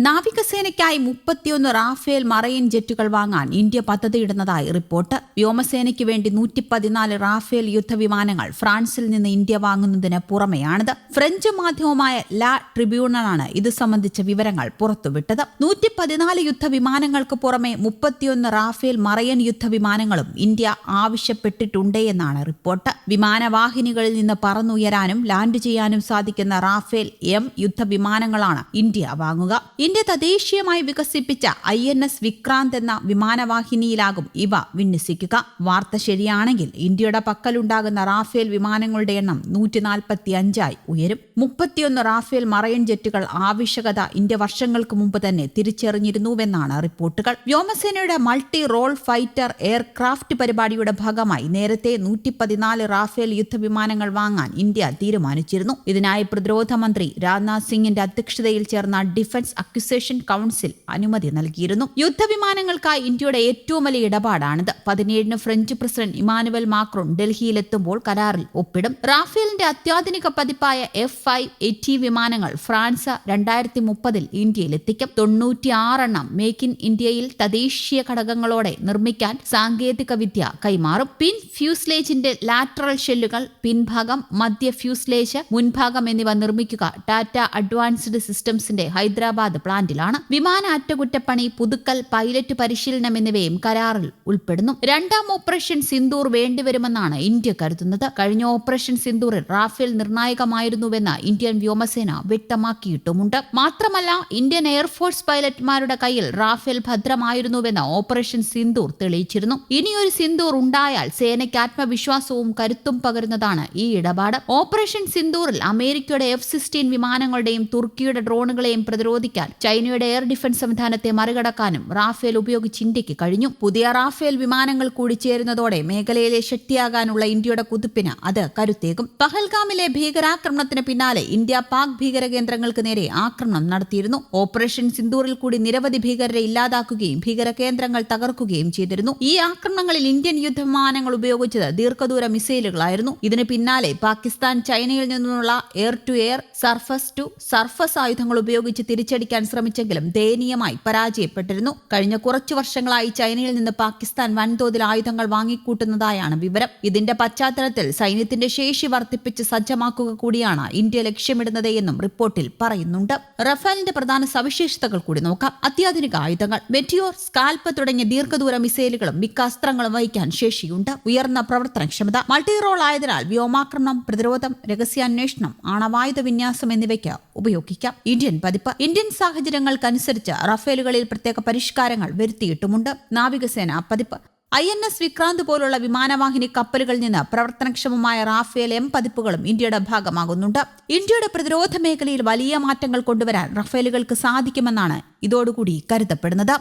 നാവികസേനയ്ക്കായി മുപ്പത്തിയൊന്ന് Rafale marine ജെറ്റുകൾ വാങ്ങാൻ India പദ്ധതിയിടുന്നതായി report. വ്യോമസേനയ്ക്ക് വേണ്ടി നൂറ്റി പതിനാല് റാഫേൽ യുദ്ധവിമാനങ്ങൾ ഫ്രാൻസിൽ നിന്ന് ഇന്ത്യ വാങ്ങുന്നതിന് പുറമെയാണിത്. ഫ്രഞ്ച് മാധ്യമമായ ലാ ട്രിബ്യൂണലാണ് ഇത് സംബന്ധിച്ച വിവരങ്ങൾ പുറത്തുവിട്ടത്. നൂറ്റി പതിനാല് യുദ്ധവിമാനങ്ങൾക്ക് പുറമെ മുപ്പത്തിയൊന്ന് റാഫേൽ മറയൻ യുദ്ധവിമാനങ്ങളും ഇന്ത്യ ആവശ്യപ്പെട്ടിട്ടുണ്ടെന്നാണ് റിപ്പോർട്ട്. വിമാനവാഹിനികളിൽ നിന്ന് പറന്നുയരാനും ലാൻഡ് ചെയ്യാനും സാധിക്കുന്ന റാഫേൽ എം യുദ്ധവിമാനങ്ങളാണ് ഇന്ത്യ വാങ്ങുക. ഇന്ത്യ തദ്ദേശീയമായി വികസിപ്പിച്ച ഐ എൻ എസ് വിക്രാന്ത് എന്ന വിമാനവാഹിനിയിലാകും ഇവ വിന്യസിക്കുക. വാർത്ത ശരിയാണെങ്കിൽ ഇന്ത്യയുടെ പക്കലുണ്ടാകുന്ന റാഫേൽ വിമാനങ്ങളുടെ എണ്ണം നൂറ്റി നാൽപ്പത്തി അഞ്ചായി ഉയരും. മുപ്പത്തിയൊന്ന് റാഫേൽ മറൈൻ ജെറ്റുകൾ ആവശ്യകത ഇന്ത്യ വർഷങ്ങൾക്ക് മുമ്പ് തന്നെ തിരിച്ചറിഞ്ഞിരുന്നുവെന്നാണ് റിപ്പോർട്ടുകൾ. വ്യോമസേനയുടെ മൾട്ടി റോൾ ഫൈറ്റർ എയർക്രാഫ്റ്റ് പരിപാടിയുടെ ഭാഗമായി നേരത്തെ നൂറ്റി പതിനാല് റാഫേൽ യുദ്ധവിമാനങ്ങൾ വാങ്ങാൻ ഇന്ത്യ തീരുമാനിച്ചിരുന്നു. ഇതിനായി പ്രതിരോധ മന്ത്രി രാജ്നാഥ് സിംഗിന്റെ അധ്യക്ഷതയിൽ ചേർന്ന ഡിഫൻസ് അക്വിസേഷൻ കൗൺസിൽ അനുമതി നൽകിയിരുന്നു. യുദ്ധവിമാനങ്ങൾക്കായി ഇന്ത്യയുടെ ഏറ്റവും വലിയ ഇടപാടാണിത്. പതിനേഴിന് ഫ്രഞ്ച് പ്രസിഡന്റ് ഇമാനുവൽ മാക്രോൺ ഡൽഹിയിലെത്തുമ്പോൾ കരാറിൽ ഒപ്പിടും. റാഫേലിന്റെ അത്യാധുനിക പതിപ്പായ എഫ് ഫൈവ് എറ്റി വിമാനങ്ങൾ ഫ്രാൻസ് രണ്ടായിരത്തി മുപ്പതിൽ ഇന്ത്യയിലെത്തിക്കും. തൊണ്ണൂറ്റിയാറെണ്ണം മേക്ക് ഇൻ ഇന്ത്യയിൽ തദ്ദേശീയ ഘടകങ്ങളോടെ നിർമ്മിക്കാൻ സാങ്കേതിക വിദ്യ കൈമാറും. പിൻ ഫ്യൂസ്ലേജിന്റെ ലാറ്ററൽ ഷെല്ലുകൾ പിൻഭാഗം മധ്യ ഫ്യൂസ്ലേജ് മുൻഭാഗം എന്നിവ നിർമ്മിക്കുക ടാറ്റ അഡ്വാൻസ്ഡ് സിസ്റ്റംസിന്റെ ഹൈദരാബാദ് പ്ലാന്റിലാണ്. വിമാന അറ്റകുറ്റപ്പണി പുതുക്കൽ പൈലറ്റ് പരിശീലനം എന്നിവയും കരാറിൽ ഉൾപ്പെടുന്നു. രണ്ടാം ഓപ്പറേഷൻ സിന്ദൂർ വേണ്ടിവരുമെന്നാണ് ഇന്ത്യ കരുതുന്നത്. കഴിഞ്ഞ ഓപ്പറേഷൻ സിന്ദൂറിൽ റാഫേൽ നിർണായകമായിരുന്നുവെന്ന് ഇന്ത്യൻ വ്യോമസേന വ്യക്തമാക്കിയിട്ടുമുണ്ട്. മാത്രമല്ല ഇന്ത്യൻ എയർഫോഴ്സ് പൈലറ്റ്മാരുടെ കയ്യിൽ റാഫേൽ ഭദ്രമായിരുന്നുവെന്ന് ഓപ്പറേഷൻ സിന്ദൂർ തെളിയിച്ചിരുന്നു. ഇനിയൊരു സിന്ദൂർ ഉണ്ടായാൽ സേനയ്ക്ക് ആത്മവിശ്വാസവും കരുത്തും പകരുന്നതാണ് ഈ ഇടപാട്. ഓപ്പറേഷൻ സിന്ദൂറിൽ അമേരിക്കയുടെ എഫ് സിക്സ്റ്റീൻ വിമാനങ്ങളുടെയും തുർക്കിയുടെ ഡ്രോണുകളെയും പ്രതിരോധിക്കാൻ ചൈനയുടെ എയർ ഡിഫൻസ് സംവിധാനത്തെ മറികടക്കാനും റാഫേൽ ഉപയോഗിച്ച് ഇന്ത്യയ്ക്ക് കഴിഞ്ഞു. പുതിയ റാഫേൽ വിമാനങ്ങൾ കൂടി ചേരുന്നതോടെ മേഖലയിലെ ശക്തിയാകാനുള്ള ഇന്ത്യയുടെ കുതിപ്പിന് അത് കരുത്തേകും. പഹൽഗാമിലെ ഭീകരാക്രമണത്തിന് പിന്നാലെ ഇന്ത്യ പാക് ഭീകര കേന്ദ്രങ്ങൾക്ക് നേരെ ആക്രമണം നടത്തിയിരുന്നു. ഓപ്പറേഷൻ സിന്ദൂറിൽ കൂടി നിരവധി ഭീകരരെ ഇല്ലാതാക്കുകയും ഭീകര കേന്ദ്രങ്ങൾ തകർക്കുകയും ചെയ്തിരുന്നു. ഈ ആക്രമണങ്ങളിൽ ഇന്ത്യൻ യുദ്ധവിമാനങ്ങൾ ഉപയോഗിച്ചത് ദീർഘദൂര മിസൈലുകളായിരുന്നു. ഇതിന് പിന്നാലെ പാകിസ്ഥാൻ ചൈനയിൽ നിന്നുള്ള air to air surface to surface ആയുധങ്ങൾ ഉപയോഗിച്ച് തിരിച്ചടിക്കാൻ ശ്രമിച്ചെങ്കിലും ദയനീയമായി പരാജയപ്പെട്ടിരുന്നു. കഴിഞ്ഞ കുറച്ചു വർഷങ്ങളായി ചൈനയിൽ നിന്ന് പാകിസ്ഥാൻ വൻതോതിൽ ആയുധങ്ങൾ വാങ്ങിക്കൂട്ടുന്നതായാണ് വിവരം. ഇതിന്റെ പശ്ചാത്തലത്തിൽ സൈന്യത്തിന്റെ ശേഷി വർദ്ധിപ്പിച്ച് സജ്ജമാക്കുക കൂടിയാണ് ഇന്ത്യ ലക്ഷ്യമിടുന്നത് എന്നും റിപ്പോർട്ടിൽ പറയുന്നുണ്ട്. റഫാലിന്റെ പ്രധാന സവിശേഷതകൾ കൂടി നോക്കാം. അത്യാധുനിക ആയുധങ്ങൾ മെറ്റിയോർ സ്കാൽപ്പ് തുടങ്ങിയ ദീർഘദൂര മിസൈലുകളും മിക്ക അസ്ത്രങ്ങളും വഹിക്കാൻ ശേഷിയുണ്ട്. ഉയർന്ന പ്രവർത്തനക്ഷമത മൾട്ടി റോൾ ആയതിനാൽ വ്യോമാക്രമണം പ്രതിരോധം രഹസ്യാന്വേഷണം ആണവായുധ വിന്യാസം എന്നിവയ്ക്ക് ഉപയോഗിക്കാം. ഇന്ത്യൻ പതിപ്പ് ഇന്ത്യൻ സാഹചര്യങ്ങൾക്കനുസരിച്ച് റഫേലുകളിൽ പ്രത്യേക പരിഷ്കാരങ്ങൾ വരുത്തിയിട്ടുമുണ്ട്. നാവികസേന പതിപ്പ്. ഐ എൻ എസ് വിക്രാന്ത് പോലുള്ള വിമാനവാഹിനി കപ്പലുകളിൽ നിന്ന് പ്രവർത്തനക്ഷമമായ റാഫേൽ എം പതിപ്പുകളും ഇന്ത്യയുടെ ഭാഗമാകുന്നുണ്ട്. ഇന്ത്യയുടെ പ്രതിരോധ മേഖലയിൽ വലിയ മാറ്റങ്ങൾ കൊണ്ടുവരാൻ റഫേലുകൾക്ക് സാധിക്കുമെന്നാണ് ഇതോടുകൂടി കരുതപ്പെടുന്നത്.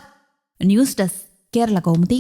News desk Kerala Kaumudi.